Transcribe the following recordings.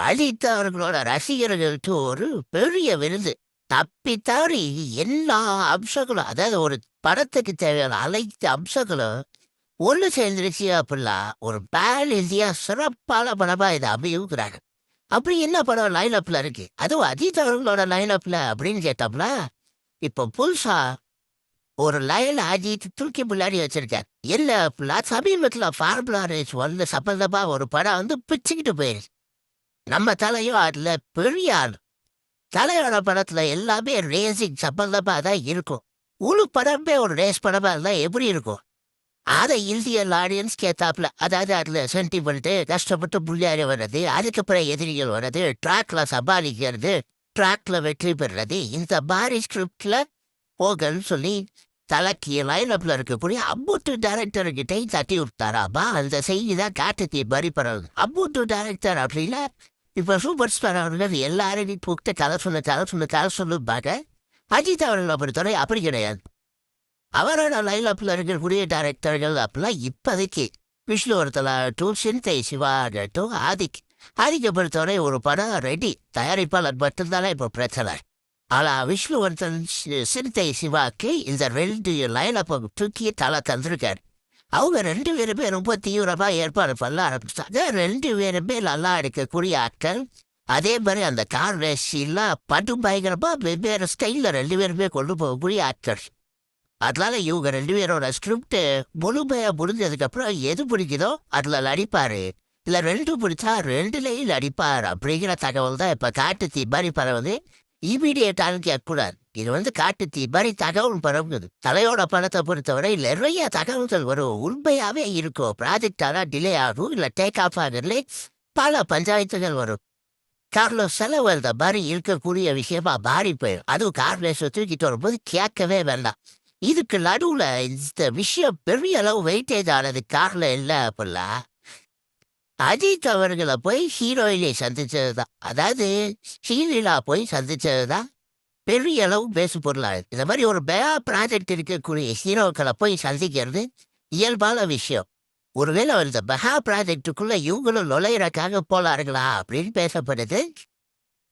அஜித் அவர்களோட ரசிகர்களுக்கு ஒரு பெரிய விருது. தப்பி தவறி எல்லா அம்சங்களும் அதாவது ஒரு படத்துக்கு தேவையான அனைத்து அம்சங்களும் ஒன்று சேர்ந்துருச்சு அப்படிலாம் ஒரு பேன் இந்தியா சிறப்பான படமாக இதை அமையுங்கிறாங்க அப்படி என்ன படம் லைன் அப்பில் இருக்கு? அதுவும் அஜித் அவர்களோட லைன் அப்பில் அப்படின்னு கேட்டோம்னா இப்போ புதுசா ஒரு லைன் அஜித் தூக்கி முன்னாடி வச்சிருக்கார். இல்ல அப்படிலாம் சமீபத்தில் ஃபார்முலா ரேஸ் வந்து சம்பந்தமாக ஒரு படம் வந்து பிச்சுக்கிட்டு போயிருச்சு நம்ம தலையும் அதுல பெரிய ஆள் தலையோட படத்துல எல்லாமே ரேசிங் சம்பந்தமா தான் இருக்கும். முழு படமே ஒரு ரேஸ் படமா இருந்தா எப்படி இருக்கும்? அதை இந்தியன் ஆடியன்ஸ் கேத்தாப்ல அதாவது அதுல சென்டிமெண்ட் கஷ்டப்பட்டு முன்னேறி வர்றது அதுக்கப்புறம் எதிரிகள் வர்றது ட்ராக்ல சமாளிக்கிறது ட்ராக்ல வெற்றி பெறுறது இந்த மாதிரி ஸ்கிரிப்ட்ல போகன்னு சொல்லி தலைக்கு லைனப்ல இருக்கக்கூடிய அம்புட்டு டேரக்டர்கிட்டையும் தட்டி விட்டாராமா? அந்த செய்தி தான் காட்டுத்தி மாதிரி பரவுது அம்புட்டு டேரக்டர் அப்படின்னா இப்ப சூப்பர் ஸ்டார் அவர்கள் எல்லாரையும் கூப்பிட்டு சொன்ன சொல்ல சொன்ன சொல்ல சொல்லு பாக அஜித் அவர்களை பொறுத்தவரை அப்படி கிடையாது. அவரோட லைனப்ல இருக்கக்கூடிய டேரக்டர்கள் அப்படிலாம் இப்போதைக்கு விஷ்ணுவர்த்தலாகட்டும் சிந்தை சிவா ஆகட்டும் ஆதிக். ஆதிக்க பொறுத்தவரை ஒரு படம் ரெடி தயாரிப்பாளர் மட்டும்தானே இப்போ பிரச்சனை. ஆனால் விஷ்ணுவர்தன் சி- சிறுத்தை சிவாக்கு இந்த ரெண்டு லைனப்பை தூக்கி தலை தந்திருக்கார். அவங்க ரெண்டு பேருமே ரொம்ப தீவிரமாக ஏற்பாடு பண்ண ஆரம்பிச்சாங்க. ரெண்டு பேருமே நல்லா எடுக்கக்கூடிய ஆட்கள். அதே மாதிரி அந்த கார் ரேஸ் எல்லாம் பட்டும் வெவ்வேறு ஸ்டைல்ல ரெண்டு பேருமே கொண்டு போகக்கூடிய ஆட்கள். அதனால இவங்க ரெண்டு பேரோட ஸ்கிரிப்ட் முழுமையாக முடிஞ்சதுக்கப்புறம் எது பிடிக்குதோ அதுல நடிப்பார். இல்ல ரெண்டு பிடிச்சா ரெண்டுலயும் நடிப்பார் அப்படிங்கிற தகவல் தான் இப்ப காட்டு தீ மாதிரி பரவுது. இமீடியட்டானு கேட்கக்கூடாது இது வந்து காட்டு தீ மாதிரி தகவல் பரவுது தலையோட பணத்தை பொறுத்தவரை நிறைய தகவல்கள் வரும். உண்மையாவே இருக்கும். ப்ராஜெக்ட் ஆனால் டிலே ஆகும். இல்ல டேக் ஆஃப் ஆகுதுல பல பஞ்சாயத்துகள் வரும். கார்ல செலவு இந்த மாதிரி இருக்கக்கூடிய விஷயமா மாறி போயிடும். அதுவும் கார்ல தூக்கிட்டு வரும்போது கேட்கவே வேண்டாம். இதுக்கு நடுவுல இந்த விஷயம் பெரிய அளவு வெயிட்டேஜ் ஆனது கார்ல இல்ல அப்படிலாம் அஜித் அவர்களை போய் ஹீரோயினை சந்திச்சதுதான். அதாவது ஸ்ரீலீலா போய் சந்திச்சதுதான். பெரிய அளவு பேசு பொருளாக இந்த மாதிரி ஒரு மெகா ப்ராஜெக்ட் இருக்கக்கூடிய ஹீரோக்களை போய் சந்திக்கிறது இயல்பான விஷயம். ஒருவேளை இந்த மெகா ப்ராஜெக்டுக்குள்ளே இவங்களும் நுழையிறக்காக போலாருங்களா அப்படின்னு பேசப்படுது.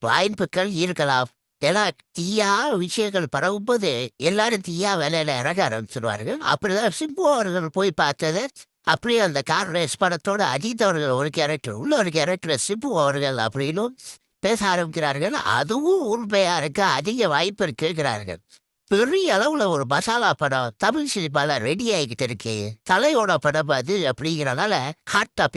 வாய்ப்புகள் இருக்கலாம். ஏன்னா தீயா விஷயங்கள் பரவும்போது எல்லாரும் தீயா வேலையில் இறங்க ஆரம்பிச்சிருவார்கள். அப்படிதான் சிம்பு அவர்கள் போய் பார்த்தது. அப்படியே அந்த கார் ரேஸ் படத்தோட அஜித் அவர்கள் ஒரு கேரக்டர் உள்ள ஒரு கேரக்டர் சிம்பு அவர்கள் அப்படின்னு பேச ஆரம்பிக்கிறார்கள். அதுவும் உண்மையா இருக்க அதிக வாய்ப்பு இருக்குங்கிறார்கள். பெரிய அளவுல ஒரு மசாலா படம் தமிழ் சினிமால ரெடி ஆகிக்கிட்டு இருக்கு. தலையோட படம் அது அப்படிங்கிறனால ஹாட் டாபிக்